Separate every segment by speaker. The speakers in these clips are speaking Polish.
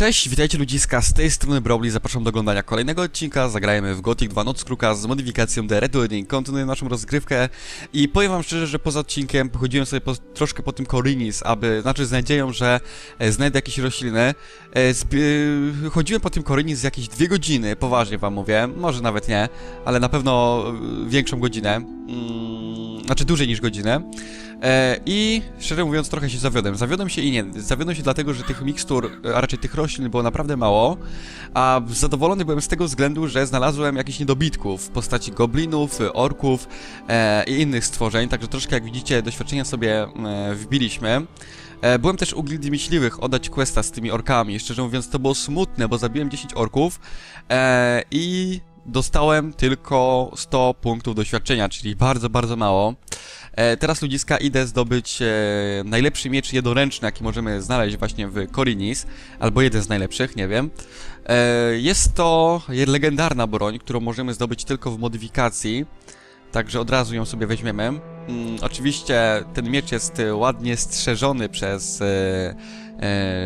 Speaker 1: Cześć, witajcie ludziska, z tej strony Brawly, zapraszam do oglądania kolejnego odcinka, zagrajemy w Gothic 2 Noc Kruka z modyfikacją The Red Wedding, kontynuuję naszą rozgrywkę i powiem wam szczerze, że poza odcinkiem pochodziłem sobie po, troszkę po tym Korinis, aby, znaczy z nadzieją, że e, znajdę jakieś rośliny. E, e, chodziłem po tym Korinis jakieś dwie godziny, poważnie wam mówię, może nawet nie, ale na pewno e, większą godzinę, mm, znaczy dłużej niż godzinę. E, I szczerze mówiąc, trochę się zawiodłem. Zawiodłem się i nie. Zawiodłem się dlatego, że tych mikstur, e, a raczej tych roślin było naprawdę mało. A zadowolony byłem z tego względu, że znalazłem jakichś niedobitków w postaci goblinów, orków e, i innych stworzeń. Także troszkę, jak widzicie, doświadczenia sobie e, wbiliśmy. E, Byłem też u gildii myśliwych oddać questa z tymi orkami. Szczerze mówiąc, to było smutne, bo zabiłem 10 orków e, i dostałem tylko 100 punktów doświadczenia, czyli bardzo, bardzo mało. E, teraz ludziska idę zdobyć e, najlepszy miecz jednoręczny, jaki możemy znaleźć właśnie w Korinis, albo jeden z najlepszych, nie wiem. E, jest to legendarna broń, którą możemy zdobyć tylko w modyfikacji, także od razu ją sobie weźmiemy. Mm, oczywiście ten miecz jest ładnie strzeżony przez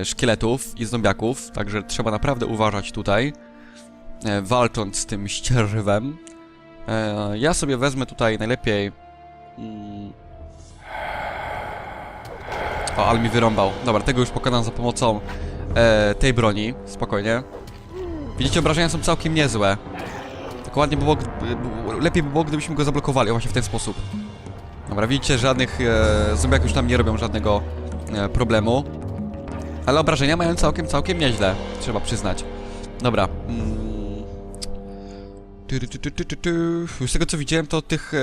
Speaker 1: szkieletów i zombiaków, także trzeba naprawdę uważać tutaj, walcząc z tym ścierwem. E, ja sobie wezmę tutaj najlepiej Mm. O, ale mi wyrąbał. Dobra, tego już pokonam za pomocą e, tej broni. Spokojnie. Widzicie, obrażenia są całkiem niezłe. Tak ładnie by było, lepiej by było, gdybyśmy go zablokowali, właśnie w ten sposób. Dobra, widzicie, żadnych e, zombiaków już tam nie robią żadnego e, problemu. Ale obrażenia mają całkiem, całkiem nieźle, trzeba przyznać. Dobra. Z tego co widziałem, to tych e,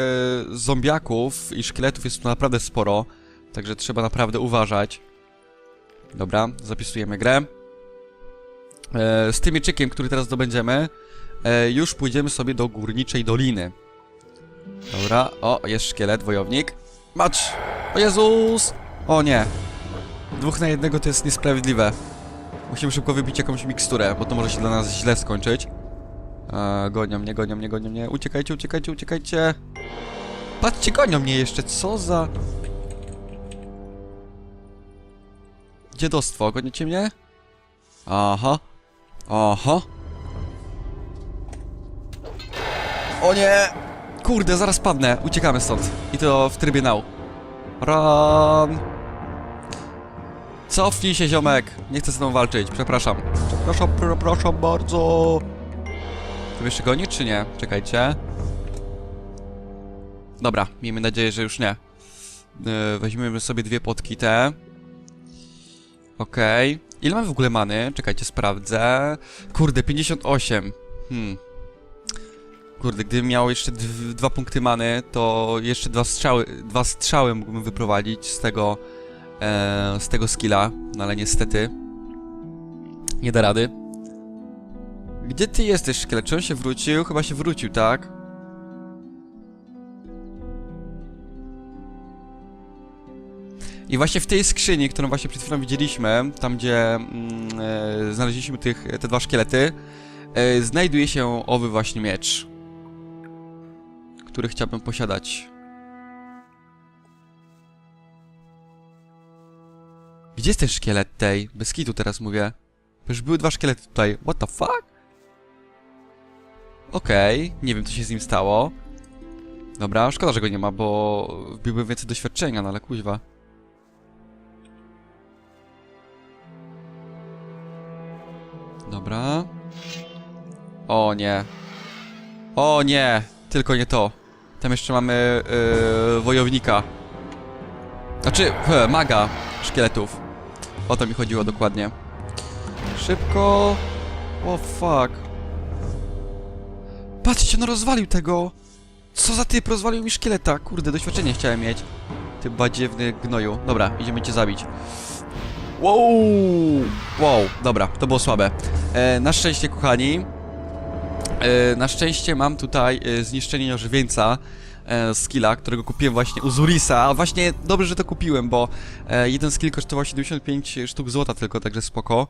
Speaker 1: zombiaków i szkieletów jest tu naprawdę sporo. Także trzeba naprawdę uważać. Dobra, zapisujemy grę. E, z tym mieczykiem, który teraz zdobędziemy, e, już pójdziemy sobie do górniczej doliny. Dobra, o, jest szkielet, wojownik. Macz! O Jezus! O nie! Dwóch na jednego to jest niesprawiedliwe. Musimy szybko wybić jakąś miksturę, bo to może się dla nas źle skończyć. E, gonią mnie, gonią mnie, gonią mnie. Uciekajcie, uciekajcie, uciekajcie. Patrzcie, gonią mnie jeszcze. Co za... Dziadostwo, gonicie mnie? Aha. Aha. O nie! Kurde, zaraz padnę. Uciekamy stąd. I to w trybie now. Run! Cofnij się, ziomek. Nie chcę z tobą walczyć. Przepraszam. Przepraszam, przepraszam bardzo. To jeszcze goni, czy nie? Czekajcie. Dobra, miejmy nadzieję, że już nie. Yy, weźmiemy sobie dwie potki te. Okej. Ile mamy w ogóle many? Czekajcie, sprawdzę. Kurde, 58. Hmm. Kurde, gdybym miał jeszcze dw- dwa punkty many, to jeszcze dwa strzały, dwa strzały mógłbym wyprowadzić z tego, e, z tego skilla, no ale niestety nie da rady. Gdzie ty jesteś, szkielet? Czy on się wrócił? Chyba się wrócił, tak? I właśnie w tej skrzyni, którą właśnie przed chwilą widzieliśmy, tam gdzie mm, e, znaleźliśmy tych, te dwa szkielety, e, znajduje się owy właśnie miecz, który chciałbym posiadać. Gdzie jest ten szkielet tej? Bez kitu teraz mówię. Już były dwa szkielety tutaj. What the fuck? Okej, nie wiem co się z nim stało. Dobra, szkoda, że go nie ma, bo wbiłbym więcej doświadczenia, no ale kuźwa. Dobra. O nie. O nie! Tylko nie to. Tam jeszcze mamy yy, wojownika. Znaczy, he, maga szkieletów. O to mi chodziło dokładnie. Szybko. O fuck. No rozwalił tego! Co za typ, rozwalił mi szkieleta! Kurde, doświadczenie chciałem mieć. Ty badziewny gnoju. Dobra, idziemy cię zabić. Wow! Wow, dobra, to było słabe. E, na szczęście, kochani, e, na szczęście mam tutaj e, zniszczenie ożywieńca e, skilla, którego kupiłem właśnie u Zurisa. A właśnie dobrze, że to kupiłem, bo e, jeden skill kosztował 75 sztuk złota tylko, także spoko.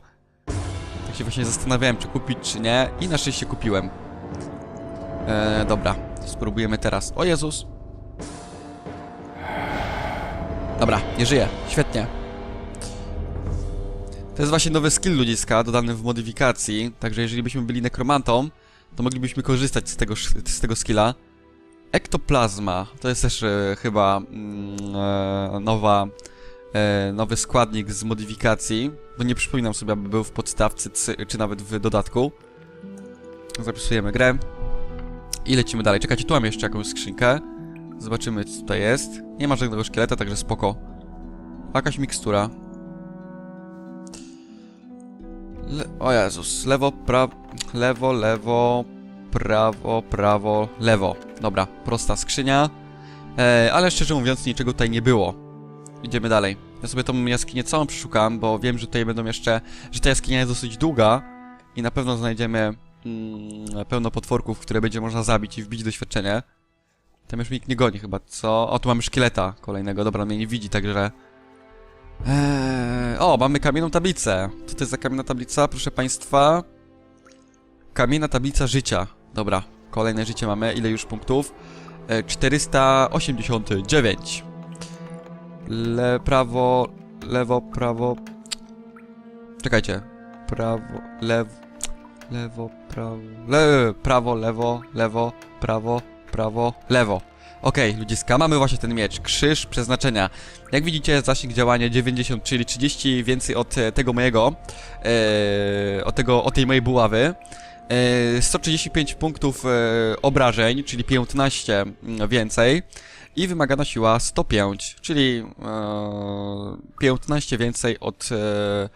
Speaker 1: Tak się właśnie zastanawiałem, czy kupić, czy nie. I na szczęście kupiłem. E, dobra, spróbujemy teraz. O Jezus! Dobra, nie żyje. Świetnie. To jest właśnie nowy skill ludziska, dodany w modyfikacji, także jeżeli byśmy byli nekromantą, to moglibyśmy korzystać z tego, z tego skilla. Ektoplazma, to jest też e, chyba mm, e, nowa, e, nowy składnik z modyfikacji, bo nie przypominam sobie, aby był w podstawce, czy nawet w dodatku. Zapisujemy grę i lecimy dalej. Czekajcie, tu mam jeszcze jakąś skrzynkę. Zobaczymy, co tutaj jest. Nie ma żadnego szkieleta, także spoko. Jakaś mikstura. Le o Jezus, lewo, prawo, lewo, lewo, prawo, prawo, lewo. Dobra, prosta skrzynia. E, ale szczerze mówiąc, niczego tutaj nie było. Idziemy dalej. Ja sobie tą jaskinię całą przeszukam, bo wiem, że tutaj będą jeszcze... że ta jaskinia jest dosyć długa i na pewno znajdziemy mm, pełno potworków, które będzie można zabić i wbić doświadczenie. Tam już nikt nie goni chyba, co? O, tu mamy szkieleta kolejnego, dobra, mnie nie widzi, także... Eee, o, mamy kamienną tablicę. Co to jest za kamienna tablica, proszę państwa? Kamienna tablica życia. Dobra, kolejne życie mamy. Ile już punktów? E, 489. Le, prawo, lewo, prawo... Czekajcie. Prawo, lewo, lewo, prawo... Prawo, lewo, lewo, prawo, prawo, lewo. Okej, ludziska, mamy właśnie ten miecz. Krzyż przeznaczenia. Jak widzicie, zasięg działania 90, czyli 30 więcej od e, tego mojego, e, od, tego, od tej mojej buławy. E, 135 punktów e, obrażeń, czyli 15 mm, więcej. I wymagana siła 105, czyli e, 15 więcej od, e,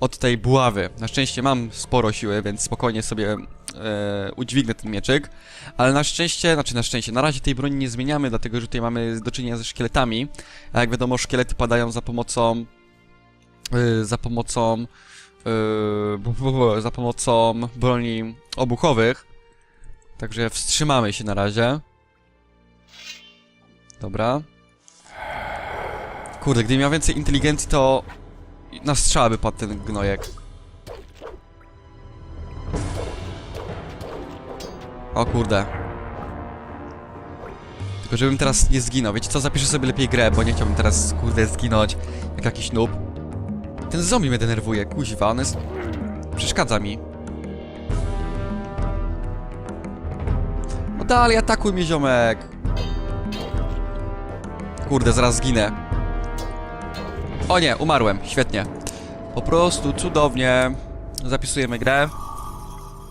Speaker 1: od tej buławy. Na szczęście mam sporo siły, więc spokojnie sobie e, udźwignę ten mieczyk. Ale na szczęście, znaczy na szczęście, na razie tej broni nie zmieniamy, dlatego że tutaj mamy do czynienia ze szkieletami. A jak wiadomo, szkielety padają za pomocą. Yy, za pomocą. Bu- za pomocą broni obuchowych. Także wstrzymamy się na razie. Dobra. Kurde, gdybym miał więcej inteligencji, to na strzała by padł ten gnojek. O kurde. Tylko żebym teraz nie zginął. Wiecie co, zapiszę sobie lepiej grę, bo nie chciałbym teraz, kurde, zginąć jak jakiś noob. Ten zombie mnie denerwuje, kuźwa, on jest... Przeszkadza mi. No dalej, atakuj mnie, ziomek! Kurde, zaraz zginę. O nie, umarłem, świetnie. Po prostu cudownie. Zapisujemy grę.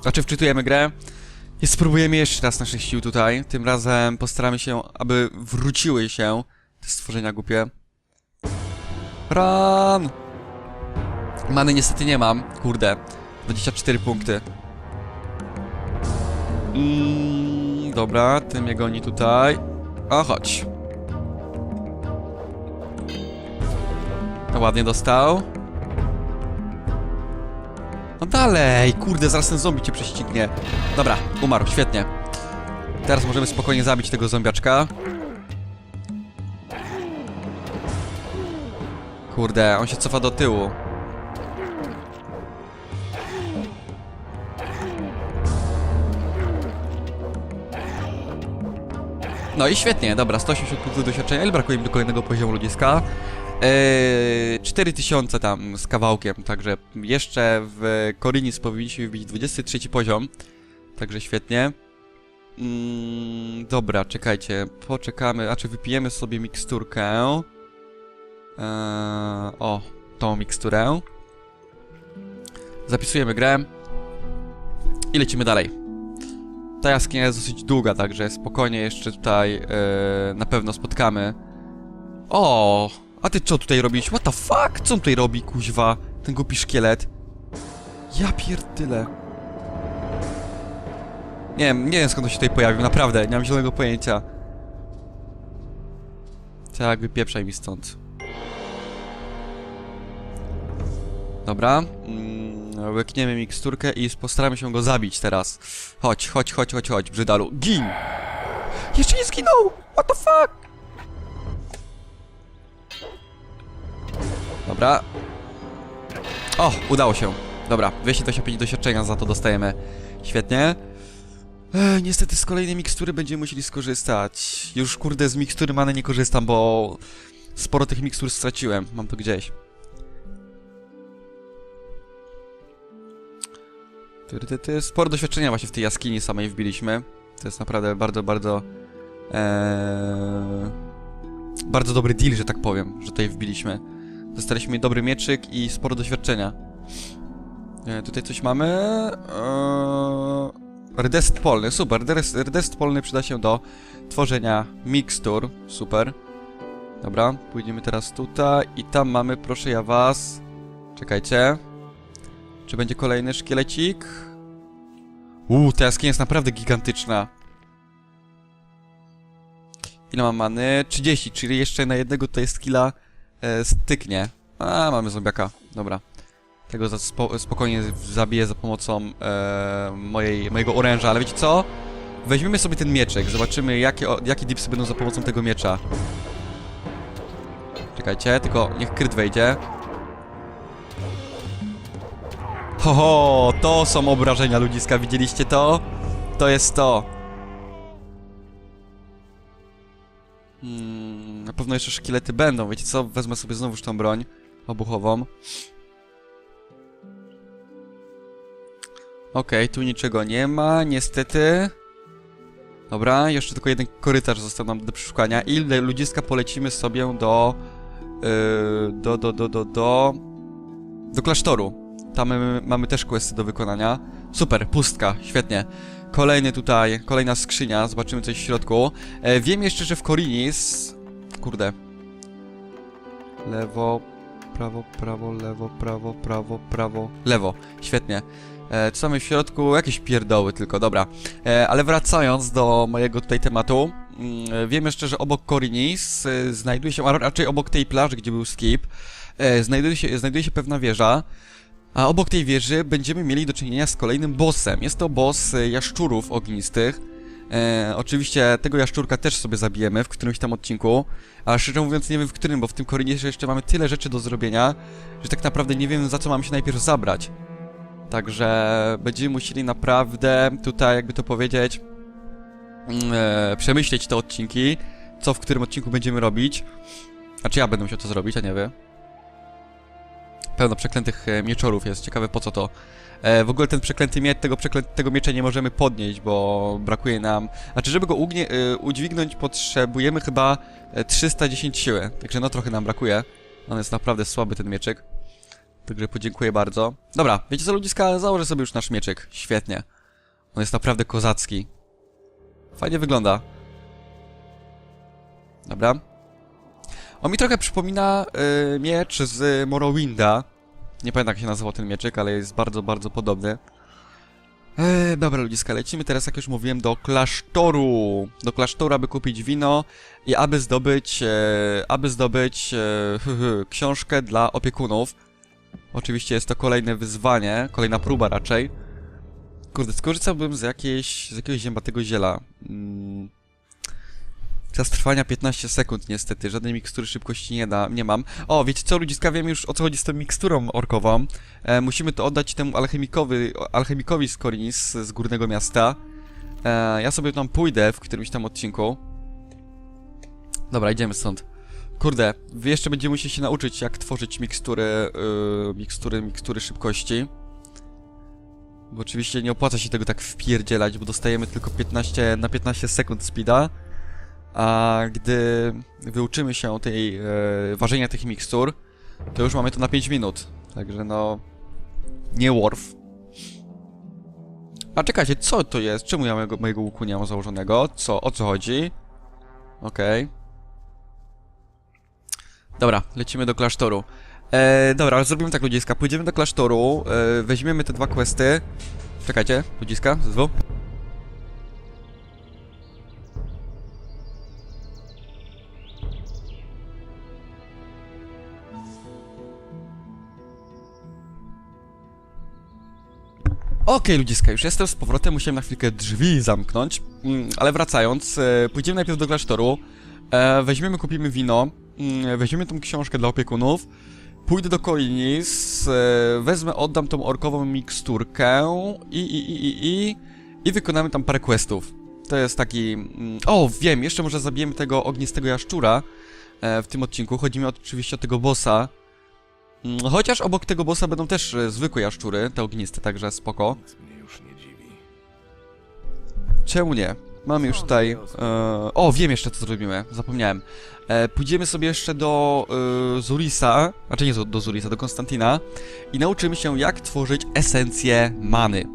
Speaker 1: Znaczy, wczytujemy grę. I spróbujemy jeszcze raz naszych sił tutaj. Tym razem postaramy się, aby wróciły się te stworzenia głupie. Run! Many niestety nie mam. Kurde. 24 punkty. Dobra, ten mnie goni tutaj. O, chodź. Ładnie dostał. No dalej, kurde, zaraz ten zombie cię prześcignie. Dobra, umarł, świetnie. Teraz możemy spokojnie zabić tego zombiaczka. Kurde, on się cofa do tyłu. No i świetnie, dobra, 180 punktów doświadczenia, ile brakuje mi do kolejnego poziomu ludziska? Eee, 4000 tam z kawałkiem, także jeszcze w Korinis powinniśmy wbić 23 poziom, także świetnie. Mm, dobra, czekajcie, poczekamy, a czy wypijemy sobie miksturkę? Eee, o, tą miksturę. Zapisujemy grę i lecimy dalej. Ta jaskinia jest dosyć długa, także spokojnie jeszcze tutaj e, na pewno spotkamy. O, a ty co tutaj robisz? What the fuck? Co on tutaj robi, kuźwa? Ten głupi szkielet. Ja pierdyle. Nie wiem, nie wiem skąd on się tutaj pojawił, naprawdę, nie mam zielonego pojęcia. Tak, wypieprzaj mi stąd. Dobra, mm, łykniemy miksturkę i postaramy się go zabić teraz. Chodź, chodź, chodź, chodź, chodź, brzydalu. Gin! Jeszcze nie zginął! What the fuck? Dobra. O, udało się. Dobra, 225 doświadczenia za to dostajemy. Świetnie. Ech, niestety z kolejnej mikstury będziemy musieli skorzystać. Już kurde z mikstury many nie korzystam, bo sporo tych mikstur straciłem. Mam to gdzieś. Sporo doświadczenia właśnie w tej jaskini samej wbiliśmy. To jest naprawdę bardzo, bardzo... Eee, bardzo dobry deal, że tak powiem, że tutaj wbiliśmy. Dostaliśmy dobry mieczyk i sporo doświadczenia. E, tutaj coś mamy. Eee, Rdest polny, super. Rdest, rdest polny przyda się do tworzenia mikstur. Super. Dobra, pójdziemy teraz tutaj i tam mamy, proszę ja was. Czekajcie. Czy będzie kolejny szkielecik? Uuu, ta jaskinia jest naprawdę gigantyczna. Ile mam many? 30, czyli jeszcze na jednego tutaj skilla e, styknie. A, mamy zombiaka. Dobra. Tego za spo, spokojnie zabiję za pomocą e, mojej, mojego oręża, ale wiecie co? Weźmiemy sobie ten mieczek, zobaczymy jakie, jakie dipsy będą za pomocą tego miecza. Czekajcie, tylko niech kryt wejdzie. Ho, ho, to są obrażenia ludziska, widzieliście to? To jest to. Hmm, na pewno jeszcze szkielety będą, wiecie co? Wezmę sobie znowuż tą broń obuchową. Okej, tu niczego nie ma, niestety. Dobra, jeszcze tylko jeden korytarz został nam do przeszukania. Ile ludziska polecimy sobie do... Yy, do, do, do, do, do... Do klasztoru. Tam mamy też questy do wykonania. Super, pustka, świetnie. Kolejny tutaj, kolejna skrzynia, zobaczymy coś w środku. E, wiem jeszcze, że w Korinis... Kurde. Lewo, prawo, prawo, lewo, prawo, prawo, prawo, lewo. Świetnie. E, co mamy w środku? Jakieś pierdoły tylko, dobra. E, ale wracając do mojego tutaj tematu. Mm, wiem jeszcze, że obok Korinis e, znajduje się, a raczej obok tej plaży, gdzie był skip, e, znajduje, się, znajduje się pewna wieża. A obok tej wieży będziemy mieli do czynienia z kolejnym bossem. Jest to boss e, jaszczurów ognistych. E, oczywiście tego jaszczurka też sobie zabijemy w którymś tam odcinku, ale szczerze mówiąc nie wiem w którym, bo w tym Korinie jeszcze mamy tyle rzeczy do zrobienia, że tak naprawdę nie wiem za co mam się najpierw zabrać. Także będziemy musieli naprawdę tutaj, jakby to powiedzieć, mm, e, przemyśleć te odcinki, co w którym odcinku będziemy robić. Znaczy ja będę musiał to zrobić, a nie wy. Pełno przeklętych e, mieczorów jest, ciekawe po co to. E, w ogóle ten przeklęty miecz, tego przeklętego miecza nie możemy podnieść, bo brakuje nam... Znaczy, żeby go ugnie, e, udźwignąć potrzebujemy chyba e, 310 siły, także no trochę nam brakuje. On jest naprawdę słaby ten mieczyk. Także podziękuję bardzo. Dobra, wiecie co ludziska? Założę sobie już nasz mieczyk. Świetnie. On jest naprawdę kozacki. Fajnie wygląda. Dobra. On mi trochę przypomina y, miecz z Morrowinda. Nie pamiętam jak się nazywał ten mieczyk, ale jest bardzo, bardzo podobny. E, dobra ludziska, lecimy teraz, jak już mówiłem, do klasztoru. Do klasztoru, aby kupić wino i aby zdobyć, e, aby zdobyć e, hy, hy, książkę dla opiekunów. Oczywiście jest to kolejne wyzwanie, kolejna próba raczej. Kurde, skorzystałbym z jakiejś, z jakiegoś zębatego ziela. Mm. Czas trwania 15 sekund niestety, żadnej mikstury szybkości nie, da, nie mam. O, wiecie co, ludziska, wiem już o co chodzi z tą miksturą orkową. E, musimy to oddać temu alchemikowi, alchemikowi z Korinis, z górnego miasta. E, ja sobie tam pójdę w którymś tam odcinku. Dobra, idziemy stąd. Kurde, jeszcze będziemy musieli się nauczyć, jak tworzyć mikstury, yy, mikstury, mikstury szybkości. Bo oczywiście nie opłaca się tego tak wpierdzielać, bo dostajemy tylko 15, na 15 sekund speeda. A gdy wyuczymy się tej yy, ważenia tych mikstur, to już mamy to na 5 minut. Także no... Nie worth. A czekajcie, co to jest? Czemu ja mojego, mojego łuku nie mam założonego? Co? O co chodzi? Okej. Dobra, lecimy do klasztoru. E, dobra, zrobimy tak, ludziska. Pójdziemy do klasztoru, e, weźmiemy te dwa questy. Czekajcie, ludziska, zwo. Okej, ludziska, już jestem z powrotem, musiałem na chwilkę drzwi zamknąć, mm, ale wracając, e, pójdziemy najpierw do klasztoru, e, weźmiemy, kupimy wino, mm, weźmiemy tą książkę dla opiekunów, pójdę do Kolinis, e, wezmę, oddam tą orkową miksturkę i, i, i, i, i, i wykonamy tam parę questów. To jest taki... Mm, o, wiem, jeszcze może zabijemy tego ognistego jaszczura w tym odcinku, chodzi mi oczywiście o tego bossa, Chociaż obok tego bossa będą też e, zwykłe jaszczury, te ogniste, także spoko. Czemu nie? Mamy już tutaj... E, o, wiem jeszcze co zrobimy, zapomniałem. E, pójdziemy sobie jeszcze do e, Zurisa, znaczy nie do, Zurisa, do Konstantina i nauczymy się jak tworzyć esencję many.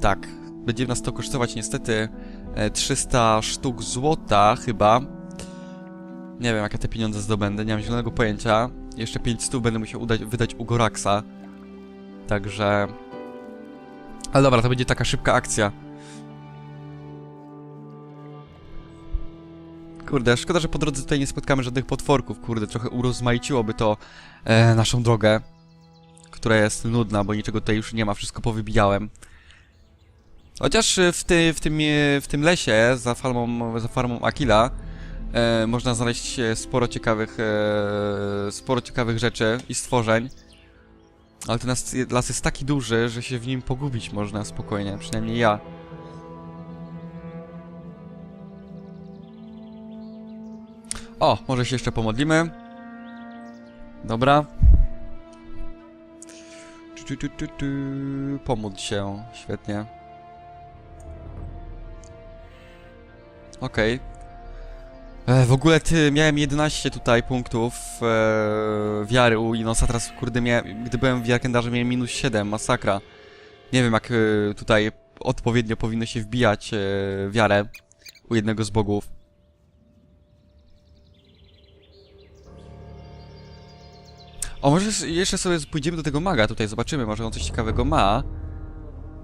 Speaker 1: Tak, będzie nas to kosztować niestety e, 300 sztuk złota chyba. Nie wiem jak ja te pieniądze zdobędę, nie mam zielonego pojęcia. Jeszcze 500 będę musiał udać, wydać u Goraxa. Także... Ale dobra, to będzie taka szybka akcja. Kurde, szkoda, że po drodze tutaj nie spotkamy żadnych potworków. Kurde, trochę urozmaiciłoby to e, naszą drogę, która jest nudna, bo niczego tutaj już nie ma, wszystko powybijałem. Chociaż w, ty, w, tym, e, w tym lesie za farmą, za farmą Akila e, można znaleźć e, sporo ciekawych, e, sporo ciekawych rzeczy i stworzeń. Ale ten las, jest taki duży, że się w nim pogubić można spokojnie, przynajmniej ja. O, może się jeszcze pomodlimy. Dobra. Tu, tu, tu, tu. Pomódl się, świetnie. Okej. E, W ogóle ty, miałem 11 tutaj punktów e, wiary u Inosa, teraz kurde miałem, gdy byłem w Jarkendarze miałem minus 7, masakra. Nie wiem jak e, tutaj odpowiednio powinno się wbijać e, wiarę u jednego z bogów. O, może jeszcze sobie pójdziemy do tego maga tutaj, zobaczymy, może on coś ciekawego ma.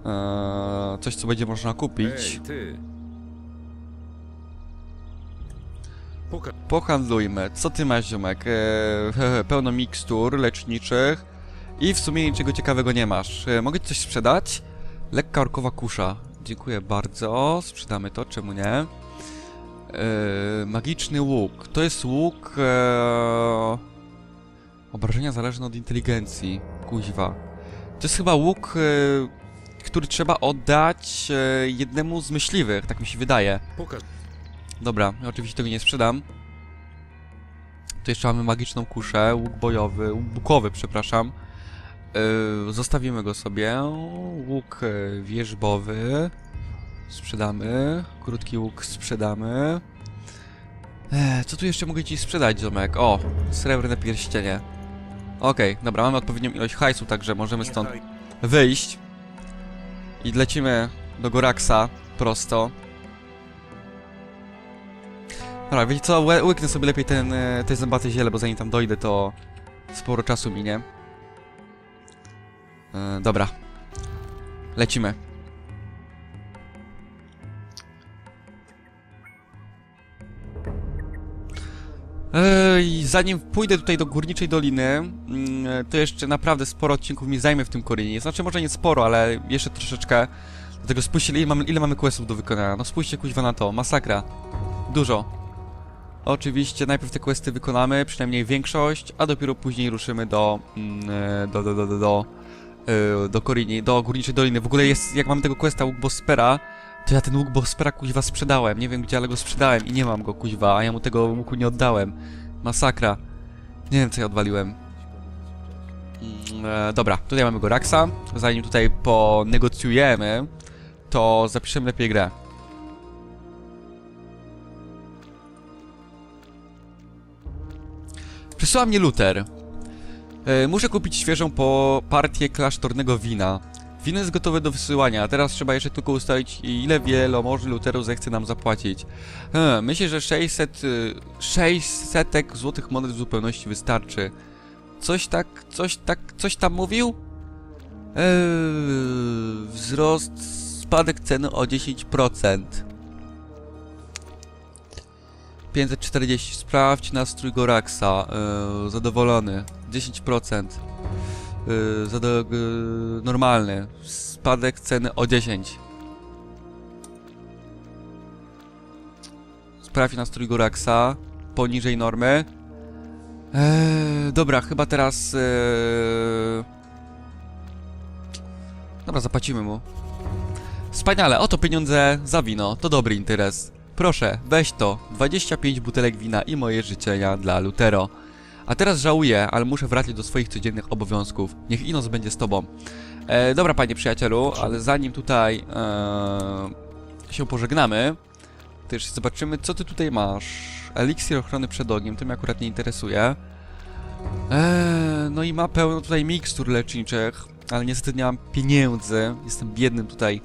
Speaker 1: Eee, coś, co będzie można kupić.
Speaker 2: Ty!
Speaker 1: Pohandlujmy. Co ty masz, ziomek? Eee, pełno mikstur leczniczych i w sumie niczego ciekawego nie masz. Eee, mogę ci coś sprzedać? Lekka orkowa kusza. Dziękuję bardzo. Sprzedamy to, czemu nie? Eee, magiczny łuk. To jest łuk... Eee... Obrażenia zależne od inteligencji. Kuźwa. To jest chyba łuk, e, który trzeba oddać e, jednemu z myśliwych, tak mi się wydaje.
Speaker 2: Puka...
Speaker 1: Dobra, oczywiście tego nie sprzedam. Tu jeszcze mamy magiczną kuszę, łuk bojowy, bukowy, przepraszam. Yy, zostawimy go sobie. Łuk e, wierzbowy. Sprzedamy. Krótki łuk sprzedamy. Eee, co tu jeszcze mogę ci sprzedać, ziomek? O, srebrne pierścienie. Okej, dobra, mamy odpowiednią ilość hajsu, także możemy stąd wyjść. I lecimy do Goraxa prosto. Dobra, wiecie co, łyknę sobie lepiej ten, e, te zębate ziele, bo zanim tam dojdę, to sporo czasu minie. E, dobra. Lecimy. Ej, zanim pójdę tutaj do Górniczej Doliny, mm, to jeszcze naprawdę sporo odcinków mi zajmie w tym Korinie. Znaczy, może nie sporo, ale jeszcze troszeczkę. Dlatego spójrzcie, ile mamy, ile mamy questów do wykonania. No spójrzcie, kuźwa na to. Masakra. Dużo. Oczywiście najpierw te questy wykonamy, przynajmniej większość, a dopiero później ruszymy do mm, e, do do do do do, e, do Korini, do Górniczej Doliny. W ogóle jest, jak mamy tego questa łuk Bospera, to ja ten łuk Bospera kuźwa sprzedałem. Nie wiem gdzie, ale go sprzedałem i nie mam go kuźwa, a ja mu tego łuku nie oddałem. Masakra. Nie wiem co ja odwaliłem. Mm, e, dobra, tutaj mamy go Raxa. Zanim tutaj ponegocjujemy, to zapiszemy lepiej grę. Przysłała mnie Luther. E, muszę kupić świeżą po partię klasztornego wina. Wino jest gotowe do wysyłania, a teraz trzeba jeszcze tylko ustalić ile wielomożny Luteru zechce nam zapłacić. Hmm, myślę, że 600, y, 600 złotych monet w zupełności wystarczy. Coś tak, coś tak, coś tam mówił? Eee, wzrost, spadek ceny o 10%. 540. Sprawdź nastrój Goraxa. Yy, zadowolony. 10%. Yy, zado yy, normalny. Spadek ceny o 10. Sprawdź nastrój Goraxa. Poniżej normy. Eee, dobra, chyba teraz... Yy... Dobra, zapłacimy mu. Wspaniale, oto pieniądze za wino. To dobry interes. Proszę, weź to. 25 butelek wina i moje życzenia dla Lutero. A teraz żałuję, ale muszę wracać do swoich codziennych obowiązków. Niech Inos będzie z tobą. E, dobra, panie przyjacielu, ale zanim tutaj e, się pożegnamy, jeszcze zobaczymy, co ty tutaj masz. Eliksir ochrony przed ogniem, to mnie akurat nie interesuje. Eee, no i ma pełno tutaj mikstur leczniczych, ale niestety nie mam pieniędzy. Jestem biednym tutaj,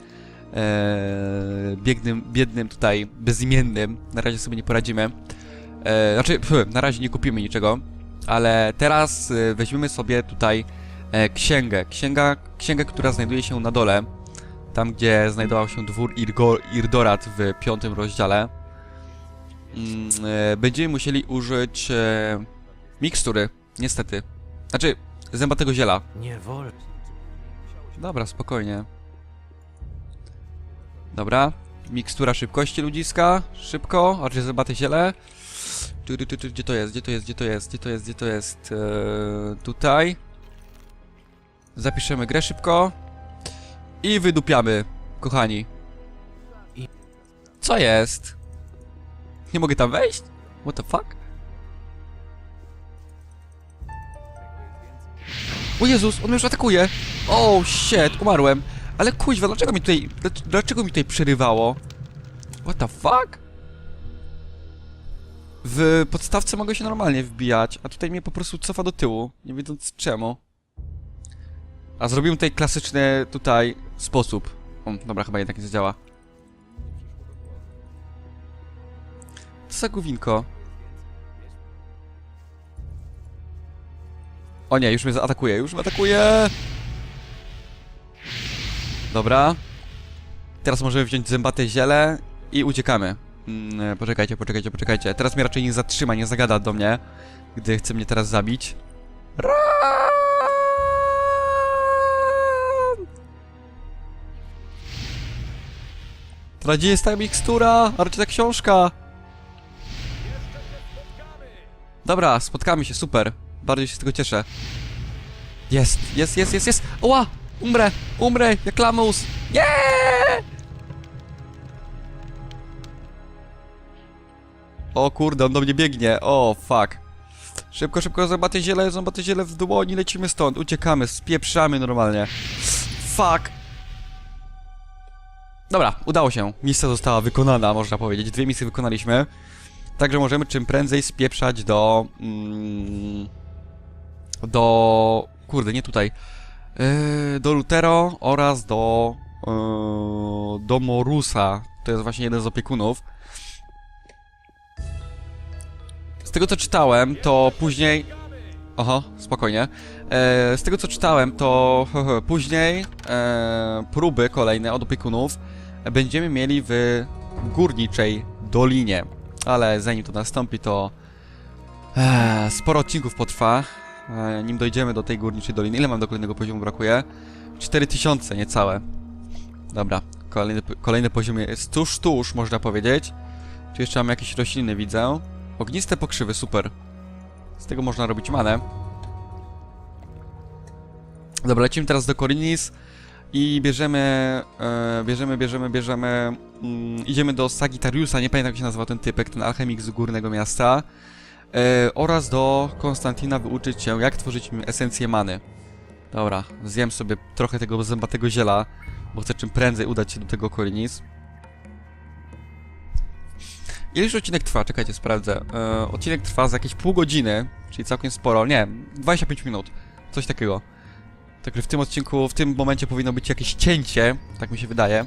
Speaker 1: eee, biednym, biednym tutaj, bezimiennym. Na razie sobie nie poradzimy. Eee, znaczy, pf, na razie nie kupimy niczego, ale teraz e, weźmiemy sobie tutaj e, księgę. Księga, księgę, która znajduje się na dole, tam gdzie znajdował się dwór Irgo, Irdorat w piątym rozdziale. Mm, e, będziemy musieli użyć e, mikstury, niestety. Znaczy, zębatego ziela.
Speaker 2: Nie wolno.
Speaker 1: Dobra, spokojnie. Dobra, mikstura szybkości ludziska, szybko, oczy zębate ziele. Tu, tu, tu, tu, Gdzie to jest, gdzie to jest, gdzie to jest, gdzie to jest, gdzie to jest? Eee, tutaj. Zapiszemy grę szybko. I wydupiamy, kochani. Co jest? Nie mogę tam wejść? What the fuck? O Jezus, on już atakuje! Oh shit, umarłem. Ale kuźwa, dlaczego mi tutaj, dlac- dlaczego mi tutaj przerywało? What the fuck? W podstawce mogę się normalnie wbijać, a tutaj mnie po prostu cofa do tyłu, nie wiedząc czemu. A zrobiłem tutaj klasyczny tutaj sposób. O, dobra, chyba jednak nie zadziała. Co za główinko? O nie, już mnie zaatakuje, już mnie atakuje! Dobra. Teraz możemy wziąć zębate ziele i uciekamy. Mm, poczekajcie, poczekajcie, poczekajcie. Teraz mnie raczej nie zatrzyma, nie zagada do mnie, gdy chce mnie teraz zabić. Teraz gdzie jest ta mikstura? A raczej ta książka? Dobra, spotkamy się, super. Bardzo się z tego cieszę. Jest, jest, jest, jest, jest! Oła! Umrę! Umrę! Jak lamus! Nie! O kurde, on do mnie biegnie. O, fuck. Szybko, szybko, zębate ziele, zębate ziele w dłoni, lecimy stąd, uciekamy, spieprzamy normalnie. Fuck. Dobra, udało się. Misja została wykonana, można powiedzieć. Dwie misje wykonaliśmy. Także możemy czym prędzej spieprzać do... Mm, do... Kurde, nie tutaj. Yy, do Lutero oraz do... Yy, do Morusa. To jest właśnie jeden z opiekunów. Z tego co czytałem, to później... Oho, spokojnie. E, z tego co czytałem, to później e, próby kolejne od opiekunów będziemy mieli w górniczej dolinie. Ale zanim to nastąpi, to e, sporo odcinków potrwa, e, nim dojdziemy do tej górniczej doliny. Ile mam do kolejnego poziomu brakuje? 4000 niecałe. Dobra, kolejny, kolejny poziom jest tuż, tuż, można powiedzieć. Tu jeszcze mam jakieś rośliny, widzę. Ogniste pokrzywy, super. Z tego można robić manę. Dobra, lecimy teraz do Korinis i bierzemy, e, bierzemy, bierzemy, bierzemy, mm, idziemy do Sagittariusa, nie pamiętam jak się nazywa ten typek, ten alchemik z górnego miasta, e, oraz do Konstantina wyuczyć się, jak tworzyć esencję many. Dobra, zjem sobie trochę tego zębatego ziela, bo chcę czym prędzej udać się do tego Korinis. Ile już odcinek trwa? Czekajcie, sprawdzę. E, odcinek trwa za jakieś pół godziny, czyli całkiem sporo. Nie, 25 minut. Coś takiego. Także w tym odcinku, w tym momencie powinno być jakieś cięcie, tak mi się wydaje.